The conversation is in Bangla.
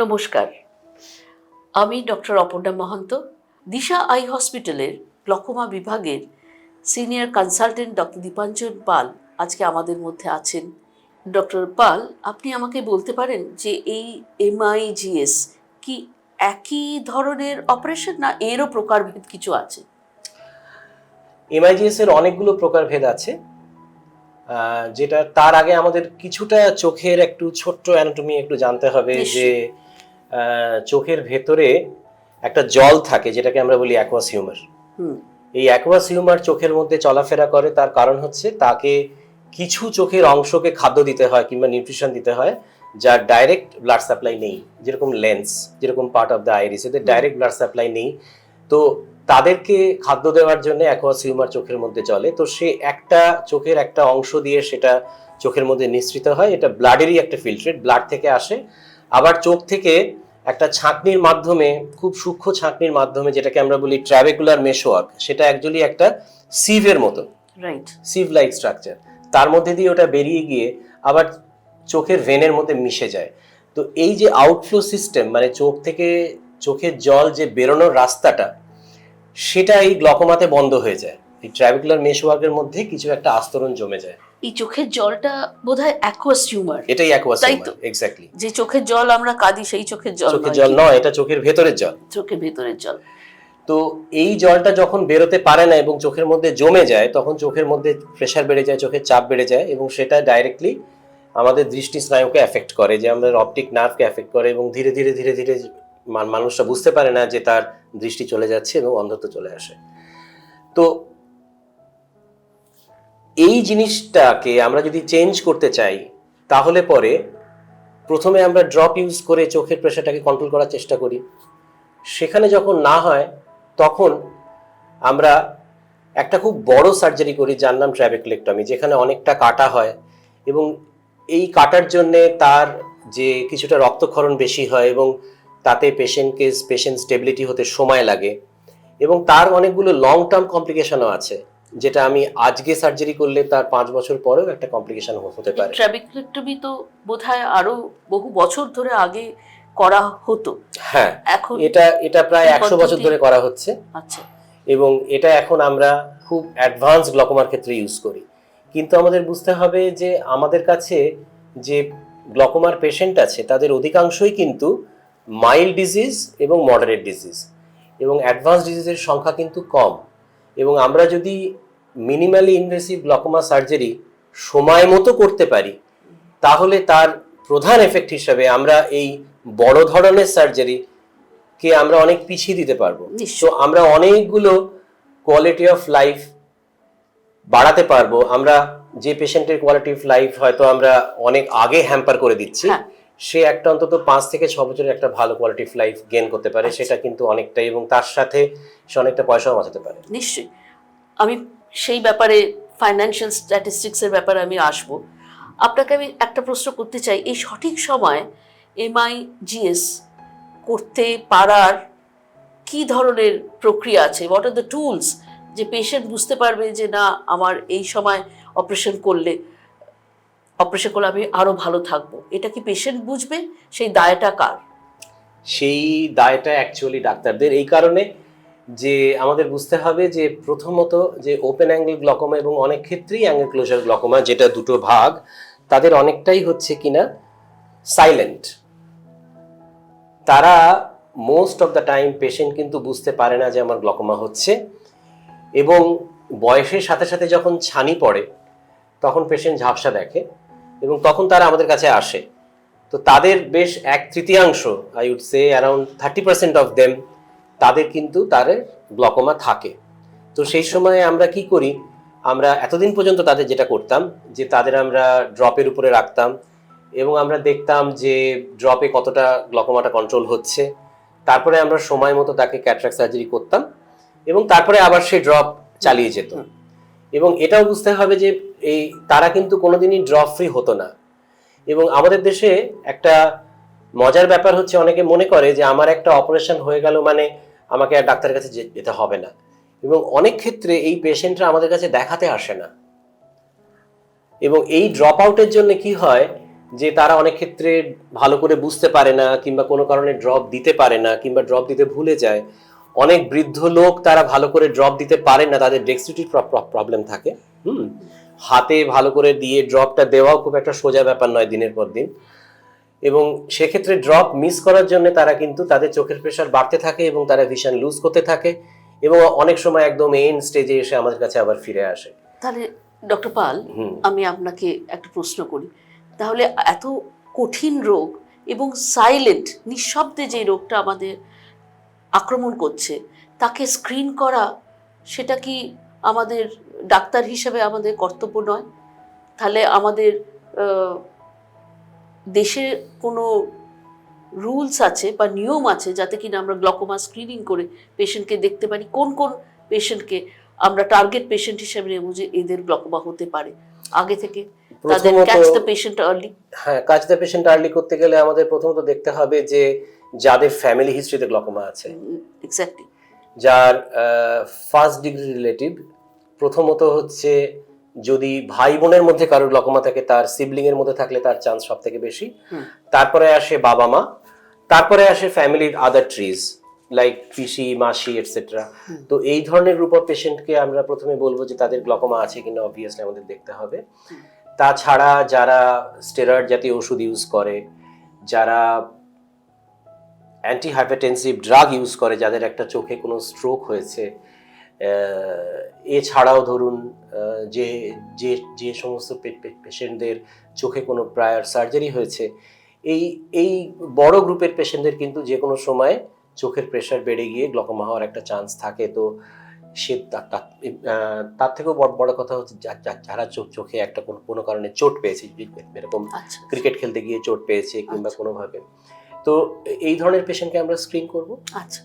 নমস্কার। আমি ডক্টর অপর্ণা মহন্ত দিশা আই হসপিটালের গ্লকোমা বিভাগের senior consultant doctor Dipanjan Pal আজকে আমাদের মধ্যে আছেন। ডক্টর পাল আপনি আমাকে বলতে পারেন যে এই এমআইজিএস কি একই ধরনের অপারেশন না এরও প্রকারভেদ কিছু আছে? এমআইজিএস এর অনেকগুলো প্রকারভেদ আছে যেটা তার আগে আমাদের কিছুটা চোখের একটু ছোট্ট অ্যানাটমি একটু জানতে হবে যে চোখের ভেতরে একটা জল থাকে যেটাকে আমরা বলি অ্যাকোয়াস হিউমার হুম। এই অ্যাকোয়াস হিউমার চোখের মধ্যে চলাফেরা করে তার কারণ হচ্ছে তাকে কিছু চোখের অংশকে খাদ্য দিতে হয় কিংবা নিউট্রিশন দিতে হয় যার ডাইরেক্ট ব্লাড সাপ্লাই নেই। যেরকম লেন্স যেরকম পার্ট অফ দ্য আইরিস এদের ডাইরেক্ট ব্লাড সাপ্লাই নেই। তো তাদেরকে খাদ্য দেওয়ার জন্য অ্যাকোয়াস হিউমার চোখের মধ্যে চলে। তো সে একটা চোখের একটা অংশ দিয়ে সেটা চোখের মধ্যে নিঃসৃত হয়। এটা ব্লাডেরই একটা ফিল্ট্রেট ব্লাড থেকে আসে। আবার চোখ থেকে একটা ছাঁকনির মাধ্যমে খুব সূক্ষ্ম ছাঁকনির মাধ্যমে যেটাকে আমরা বলি ট্রাভেকুলার মেশোয়ার্ক সেটা অ্যাকচুয়ালি একটা সিভের মতো। রাইট সিভ লাইক স্ট্রাকচার তার মধ্যে দিয়ে ওটা বেরিয়ে গিয়ে আবার চোখের ভেনের মধ্যে মিশে যায়। তো এই যে আউটফ্লো সিস্টেম মানে চোখ থেকে চোখের জল যে বেরোনোর রাস্তাটা সেটা এই গ্লকোমাতে বন্ধ হয়ে যায়। এই ট্রাভেকুলার মেশওয়ার্কের মধ্যে কিছু একটা আস্তরণ জমে যায়। এই চোখের জলটা বোধহয় অ্যাকোয়াস হিউমার এটাই অ্যাকোয়াস তো। এক্স্যাক্টলি যে চোখের জল আমরা কাঁদি সেই চোখের জল চোখের জল নয় এটা চোখের ভেতরের জল। চোখের ভেতরের জল। তো এই জলটা যখন বেরোতে পারে না এবং চোখের মধ্যে জমে যায় তখন চোখের মধ্যে প্রেশার বেড়ে যায় চোখের চাপ বেড়ে যায় এবং সেটা ডাইরেক্টলি আমাদের দৃষ্টি স্নায়ুকে এফেক্ট করে যে আমাদের অপটিক নার্ভকে এফেক্ট করে এবং ধীরে ধীরে ধীরে ধীরে মানুষরা বুঝতে পারে না যে তার দৃষ্টি চলে যাচ্ছে এবং অন্ধত্ব চলে আসে। তো এই জিনিসটাকে আমরা যদি চেঞ্জ করতে চাই, তাহলে পরে প্রথমে আমরা ড্রপ ইউজ করে চোখের প্রেশারটাকে কন্ট্রোল করার চেষ্টা করি। সেখানে যখন না হয়, তখন আমরা একটা খুব বড় সার্জারি করি যার নাম ট্র্যাবেকুলেক্টমি যেখানে অনেকটা কাটা হয় এবং এই কাটার জন্যে তার যে কিছুটা রক্তক্ষরণ বেশি হয় এবং তাতে পেশেন্টকে পেশেন্ট স্টেবিলিটি হতে সময় লাগে এবং তার অনেকগুলো লং টার্ম কমপ্লিকেশনও আছে। যেটা আমি আজকে সার্জারি করলে তার পাঁচ বছর পরেও একটা কমপ্লিকেশন হতে পারে। ট্রাবিক্লেক্টমি তো বোধহয় আরও বহু বছর ধরে আগে করা হতো। হ্যাঁ এখন এটা এটা প্রায় একশো বছর ধরে করা হচ্ছে। আচ্ছা। এবং এটা এখন আমরা খুব অ্যাডভান্স গ্লকোমার ক্ষেত্রে ইউজ করি। কিন্তু আমাদের বুঝতে হবে যে আমাদের কাছে যে গ্লকোমার পেশেন্ট আছে তাদের অধিকাংশই কিন্তু মাইল্ড ডিজিজ এবং মডারেট ডিজিজ এবং অ্যাডভান্স ডিজিজের সংখ্যা কিন্তু কম। এবং আমরা যদি মিনিমালি ইনভেসিভ গ্লকোমা সার্জারি সময় মতো করতে পারি তাহলে তার প্রধান এফেক্ট হিসাবে আমরা এই বড় ধরনের সার্জারি কে আমরা অনেক পিছিয়ে দিতে পারব। তো আমরা অনেকগুলো কোয়ালিটি অফ লাইফ বাড়াতে পারব আমরা যে পেশেন্টের কোয়ালিটি অফ লাইফ হয়তো আমরা অনেক আগে হ্যাম্পার করে দিচ্ছি হ্যাঁ। সে একটা অন্তত পাঁচ থেকে ছ বছরের একটা ভালো কোয়ালিটি অফ লাইফ গেন করতে পারে আচ্ছা। সেটা কিন্তু অনেকটাই এবং তার সাথে সে অনেকটা পয়সাও বাঁচাতে পারে নিশ্চয়ই আমি সেই ব্যাপারে ফাইন্যান্সিয়াল স্ট্যাটিস্টিক্সের ব্যাপারে আমি আসব। আপনাকে আমি একটা প্রশ্ন করতে চাই, এই সঠিক সময় এমআই জিএস করতে পারার কি ধরনের প্রক্রিয়া আছে? হোয়াট আর দ্য টুলস যে পেশেন্ট বুঝতে পারবে যে না, আমার এই সময় অপারেশন করলে অপারেশন করলে আমি আরও ভালো থাকব। এটা কি পেশেন্ট বুঝবে? সেই দায়টা কার? সেই দায়টা অ্যাকচুয়ালি ডাক্তারদের। এই কারণে যে আমাদের বুঝতে হবে যে প্রথমত যে ওপেন অ্যাঙ্গেল গ্লকোমা এবং অনেক ক্ষেত্রেই অ্যাঙ্গেল ক্লোজার গ্লকোমা যেটা দুটো ভাগ, তাদের অনেকটাই হচ্ছে কিনা সাইলেন্ট তারা most of the time patient কিন্তু বুঝতে পারে না যে আমার গ্লকোমা হচ্ছে এবং বয়সের সাথে সাথে যখন ছানি পড়ে, তখন পেশেন্ট ঝাপসা দেখে এবং তখন তারা আমাদের কাছে আসে। তো তাদের বেশ এক তৃতীয়াংশ I would say around thirty percent of them তাদের কিন্তু তাদের গ্লকোমা থাকে। তো সেই সময় আমরা কি করি? আমরা এতদিন পর্যন্ত তাদের যেটা করতাম যে তাদের আমরা ড্রপের উপরে রাখতাম এবং আমরা দেখতাম যে ড্রপে কতটা গ্লকোমাটা কন্ট্রোল হচ্ছে। তারপরে আমরা সময় মতো তাকে ক্যাটরাক সার্জারি করতাম এবং তারপরে আবার সে ড্রপ চালিয়ে যেত। এবং এটাও বুঝতে হবে যে এই তারা কিন্তু কোনোদিনই ড্রপ ফ্রি হতো না। এবং আমাদের দেশে একটা মজার ব্যাপার হচ্ছে অনেকে মনে করে যে আমার একটা অপারেশন হয়ে গেল মানে আমাকে আর ডাক্তারের কাছে যেতে হবে না। এবং অনেক ক্ষেত্রে এই পেশেন্টরা আমাদের কাছে দেখাতে আসে না। এবং এই ড্রপ আউটের জন্য কি হয় যে তারা অনেক ক্ষেত্রে ভালো করে বুঝতে পারে না কিংবা কোনো কারণে ড্রপ দিতে পারে না কিংবা ড্রপ দিতে ভুলে যায়। অনেক বৃদ্ধ লোক তারা ভালো করে ড্রপ দিতে পারে না, তাদের ডেক্সিটির প্রবলেম থাকে। হুম? হাতে ভালো করে দিয়ে ড্রপটা দেওয়াও খুব একটা সোজা ব্যাপার নয় দিনের পর দিন। এবং সেক্ষেত্রে ড্রপ মিস করার জন্য তারা কিন্তু তাদের চোখের প্রেশার বাড়তে থাকে এবং তারা ভিশন লুজ করতে থাকে এবং অনেক সময় একদম এন্ড স্টেজে এসে আমাদের কাছে আবার ফিরে আসে। তাহলে ডক্টর পাল আমি আপনাকে একটা প্রশ্ন করি। তাহলে এত কঠিন রোগ এবং সাইলেন্ট নিঃশব্দে যে রোগটা আমাদের আক্রমণ করছে তাকে স্ক্রিন করা সেটা কি আমাদের ডাক্তার হিসেবে আমাদের কর্তব্য নয়? তাহলে আমাদের দেশে কোনো রুলস আছে বা নিয়ম আছে যাতে কিনা আমরা গ্লকোমা স্ক্রিনিং করে পেশেন্টকে দেখতে পারি কোন কোন পেশেন্টকে আমরা টার্গেট পেশেন্ট হিসেবে নেব যে এদের গ্লকোমা হতে পারে। আগে থেকে তাদের ক্যাচ দ্য পেশেন্ট আর্লি হ্যাঁ কাজ দ্য পেশেন্ট আর্লি করতে গেলে আমাদের প্রথমত দেখতে হবে যে যাদের ফ্যামিলি হিস্ট্রিতে গ্লকোমা আছে। এক্স্যাক্টলি যার ফার্স্ট ডিগ্রি রিলেটিভ প্রথমত হচ্ছে যদি ভাই বোনের মধ্যে কারোর গ্লকোমা থাকে তার সিবলিং এর মধ্যে থাকলে তার চান্স সব থেকে বেশি তারপরে আসে বাবা মা তারপরে আসে ফ্যামিলির আদার ট্রিজ লাইক পিসি মাসি এটসেট্রা তো এই ধরনের গ্রুপ অফ পেশেন্টকে আমরা প্রথমে বলব যে তাদের গ্লকোমা আছে কিনা অবভিয়াসলি আমাদের দেখতে হবে। তাছাড়া যারা স্টেরয়েড জাতীয় ওষুধ ইউজ করে যারা অ্যান্টি হাইপারটেনসিভ ড্রাগ ইউজ করে যাদের একটা চোখে কোনো স্ট্রোক হয়েছে এছাড়াও ধরুন যে যে যে সমস্ত পেশেন্টদের চোখে কোনো প্রায়ার সার্জারি হয়েছে এই এই বড় গ্রুপের পেশেন্টদের কিন্তু যে কোনো সময় চোখের প্রেশার বেড়ে গিয়ে গ্লকোমা হওয়ার একটা চান্স থাকে। তো সে তার থেকেও বড় বড় কথা হচ্ছে যারা চোখ চোখে একটা কোনো কোনো কারণে চোট পেয়েছে এরকম আচ্ছা ক্রিকেট খেলতে গিয়ে চোট পেয়েছে কিংবা আচ্ছা। কোনোভাবে। তো এই ধরনের পেশেন্টকে আমরা স্ক্রিন করব। আচ্ছা।